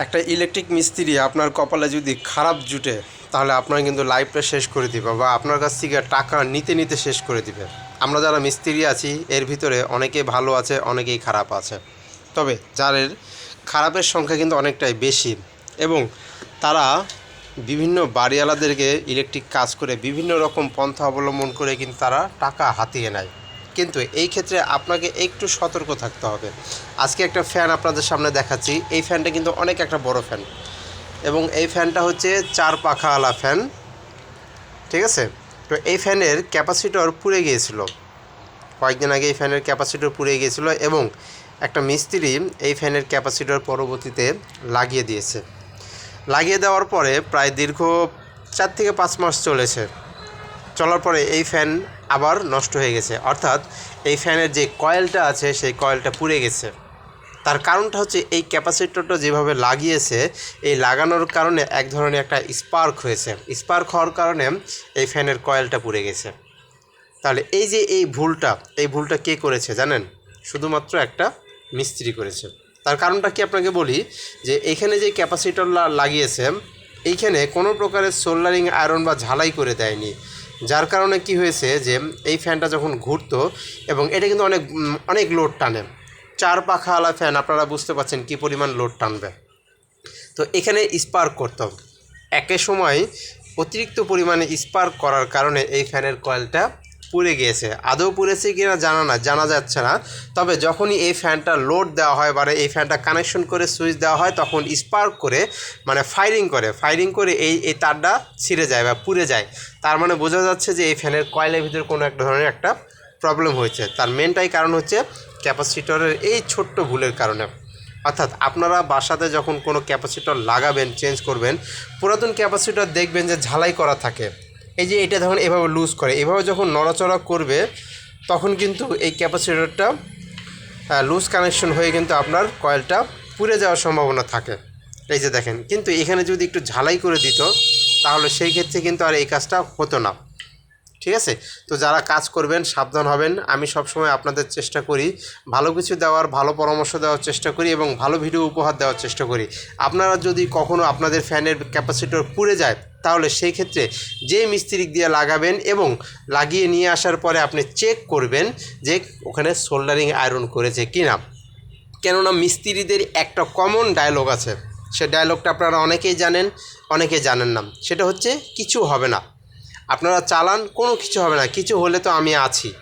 একটা ইলেকট্রিক মিস্ত্রি আপনার কপালে যদি খারাপ জুটে, তাহলে আপনার কিন্তু লাইফটা শেষ করে দিবে বা আপনার কাছ থেকে টাকা নিতে নিতে শেষ করে দিবে। আমরা যারা মিস্ত্রি আছি, এর ভিতরে অনেকেই ভালো আছে, অনেকেই খারাপ আছে। তবে যাদের খারাপের সংখ্যা কিন্তু অনেকটাই বেশি এবং তারা বিভিন্ন বাড়িওয়ালাদেরকে ইলেকট্রিক কাজ করে, বিভিন্ন রকম পন্থা অবলম্বন করে কিন্তু তারা টাকা হাতিয়ে নেয়। কিন্তু এই ক্ষেত্রে আপনাকে একটু সতর্ক থাকতে হবে। আজকে একটা ফ্যান আপনাদের সামনে দেখাচ্ছি। এই ফ্যানটা কিন্তু অনেক একটা বড় ফ্যান এবং এই ফ্যানটা হচ্ছে চার পাখাওয়ালা ফ্যান ঠিক আছে? তো এই ফ্যানের ক্যাপাসিটর পুড়ে গিয়েছিল। কয়েকদিন আগে এই ফ্যানের ক্যাপাসিটর পুড়ে গিয়েছিল এবং একটা মিস্ত্রি এই ফ্যানের ক্যাপাসিটর পরবর্তীতে লাগিয়ে দিয়েছে। লাগিয়ে দেওয়ার পরে প্রায় দীর্ঘ চার থেকে পাঁচ মাস চলেছে। চলার পরে এই ফ্যান আবার নষ্ট হয়ে গেছে। অর্থাৎ এই ফ্যানের যে কয়েলটা আছে, সেই কয়েলটা পুড়ে গেছে। তার কারণটা হচ্ছে এই ক্যাপাসিটরটা যেভাবে লাগিয়েছে, এই লাগানোর কারণে এক ধরনের একটা স্পার্ক হয়েছে। স্পার্ক হওয়ার কারণে এই ফ্যানের কয়েলটা পুড়ে গেছে। তাহলে এই যে এই ভুলটা এই ভুলটা কে করেছে জানেন? শুধুমাত্র একটা মিস্ত্রি করেছে। তার কারণটা কি আপনাকে বলি? যে এখানে যে ক্যাপাসিটর লাগিয়েছে, এইখানে কোনো প্রকারের সোল্ডারিং আয়রন বা ঝালাই করে দেয়নি। যার কারণে কি হয়েছে যে এই ফ্যানটা যখন ঘুরতো এবং এটা কিন্তু অনেক অনেক লোড টানে। চার পাখাওয়ালা ফ্যান, আপনারা বুঝতে পারছেন কী পরিমাণ লোড টানবে। তো এখানে স্পার্ক করতো একে সময় অতিরিক্ত পরিমাণে স্পার্ক করার কারণে এই ফ্যানের কয়েলটা পুড়ে গিয়েছে। আদৌ পুড়েছে কিনা জানা না, জানা যাচ্ছে না। তবে যখনই এই ফ্যানটা লোড দেওয়া হয় বা এই ফ্যানটা কানেকশন করে সুইচ দেওয়া হয়, তখন স্পার্ক করে মানে ফায়ারিং করে ফায়ারিং করে এই এই তারটা ছিঁড়ে যায় বা পুড়ে যায়। তার মানে বোঝা যাচ্ছে যে এই ফ্যানের কয়েলের ভিতরে কোনো এক ধরনের একটা প্রবলেম হয়েছে। তার মেনটাই কারণ হচ্ছে ক্যাপাসিটরের এই ছোট্ট ভুলের কারণে। অর্থাৎ আপনারা বাসাতে যখন কোনো ক্যাপাসিটর লাগাবেন, চেঞ্জ করবেন, পুরাতন ক্যাপাসিটর দেখবেন যে ঝালাই করা থাকে। এই যে এটা যখন এভাবে লুজ করে, এভাবে যখন নড়াচড়া করবে, তখন কিন্তু এই ক্যাপাসিটরটা লুজ কানেকশন হয়ে কিন্তু আপনার কয়েলটা পুড়ে যাওয়ার সম্ভাবনা থাকে। এই যে দেখেন, কিন্তু এখানে যদি একটু ঝালাই করে দিত, তাহলে সেই ক্ষেত্রে কিন্তু আর এই কাজটা হতো না। ঠিক আছে? তো যারা কাজ করবেন, সাবধান হবেন। আমি সবসময় আপনাদের চেষ্টা করি, ভালো কিছু দেওয়ার, ভালো পরামর্শ দেওয়ার চেষ্টা করি এবং ভালো ভিডিও উপহার দেওয়ার চেষ্টা করি। আপনারা যদি কখনও আপনাদের ফ্যানের ক্যাপাসিটর পুড়ে যায় তাহলে সেই ক্ষেত্রে যে মিস্ত্রি দিয়ে লাগাবেন এবং লাগিয়ে নিয়ে আসার পরে আপনি চেক করবেন যে ওখানে সোল্ডারিং আয়রন করেছে কি না কেননা মিস্ত্রিদের একটা কমন ডায়লগ আছে। সে ডায়লগটা আপনারা অনেকেই জানেন, অনেকে জানেন না। সেটা হচ্ছে, কিছু হবে না। আপনারা চালান, কোনো কিছু হবে না। কিছু হলে তো আমি আছি।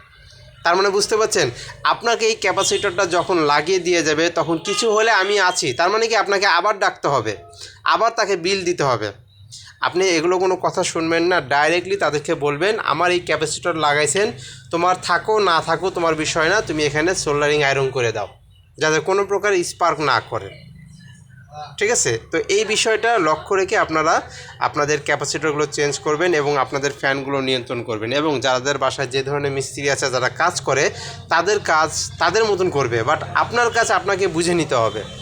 তার মানে বুঝতে পারছেন? আপনাকে এই ক্যাপাসিটরটা যখন লাগিয়ে দিয়ে যাবে, তখন কিছু হলে আমি আছি। তার মানে কি আপনাকে আবার ডাকতে হবে। আবার তাকে বিল দিতে হবে। আপনি এগুলো কোনো কথা শুনবেন না ডাইরেক্টলি তাদেরকে বলবেন, আমার এই ক্যাপাসিটর লাগাইছেন, তোমার থাকো, না থাকো, তোমার বিষয় না, তুমি এখানে সোল্ডারিং আয়রন করে দাও। যাতে কোনো প্রকার স্পার্ক না করে। ঠিক আছে? তো এই বিষয়টা লক্ষ্য রেখে আপনারা আপনাদের ক্যাপাসিটরগুলো চেঞ্জ করবেন এবং আপনাদের ফ্যানগুলো নিয়ন্ত্রণ করবেন এবং যাদের বাসায় যে ধরনের মিস্ত্রি আছে, যারা কাজ করে, তাদের কাজ, তাদের মতন করবে। বাট আপনার কাজ আপনাকে বুঝে নিতে হবে।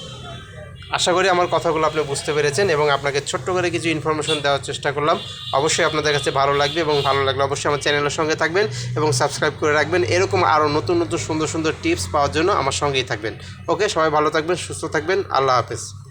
আশা করি আমার কথাগুলো আপনি বুঝতে পেরেছেন এবং আপনাকে ছোট্ট করে কিছু ইনফরমেশন দেওয়ার চেষ্টা করলাম। অবশ্যই আপনাদের কাছে ভালো লাগবে এবং ভালো লাগলে অবশ্যই আমার চ্যানেলের সঙ্গে থাকবেন এবং সাবস্ক্রাইব করে রাখবেন। এরকম আরও নতুন নতুন, সুন্দর সুন্দর টিপস পাওয়ার জন্য আমার সঙ্গেই থাকবেন। ওকে সবাই ভালো থাকবেন, সুস্থ থাকবেন। আল্লাহ হাফেজ।